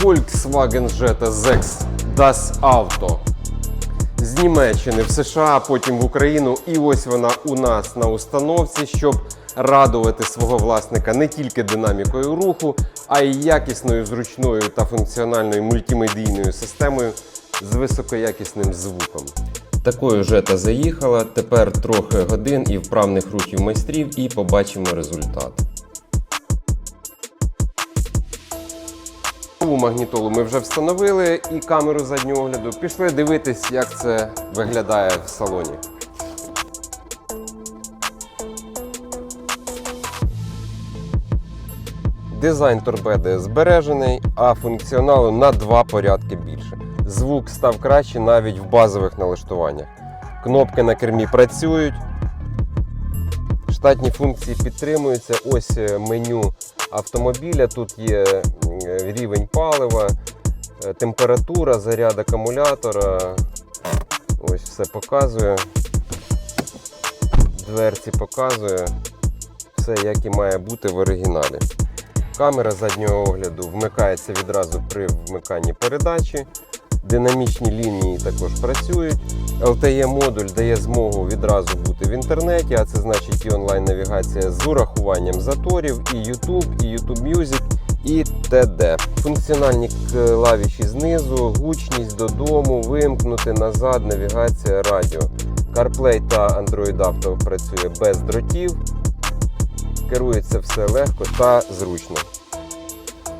Volkswagen Jetta ZEX Das Auto. З Німеччини в США, потім в Україну. І ось вона у нас на установці, щоб радувати свого власника не тільки динамікою руху, а й якісною, зручною та функціональною мультимедійною системою з високоякісним звуком. Такою жета заїхала. Тепер трохи годин і вправних рухів майстрів, і побачимо результат. Нову магнітолу ми вже встановили і камеру заднього огляду. Пішли дивитись, як це виглядає в салоні. Дизайн торпеди збережений, а функціоналу на два порядки більше. Звук став краще навіть в базових налаштуваннях. Кнопки на кермі працюють. Штатні функції підтримуються. Ось е, меню автомобіля. Тут є рівень палива, е, температура, заряд акумулятора. Ось все показує. Дверці показує. Все, як і має бути в оригіналі. Камера заднього огляду вмикається відразу при вмиканні передачі. Динамічні лінії також працюють. LTE модуль дає змогу відразу бути в інтернеті, а це значить і онлайн-навігація з урахуванням заторів, і YouTube, і YouTube Music, і т.д. Функціональні клавіші знизу, гучність додому, вимкнути назад, навігація, радіо. CarPlay та Android Auto працює без дротів. Керується все легко та зручно.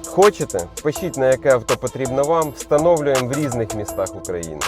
Хочете? Пишіть на яке авто потрібно вам, встановлюємо в різних містах України.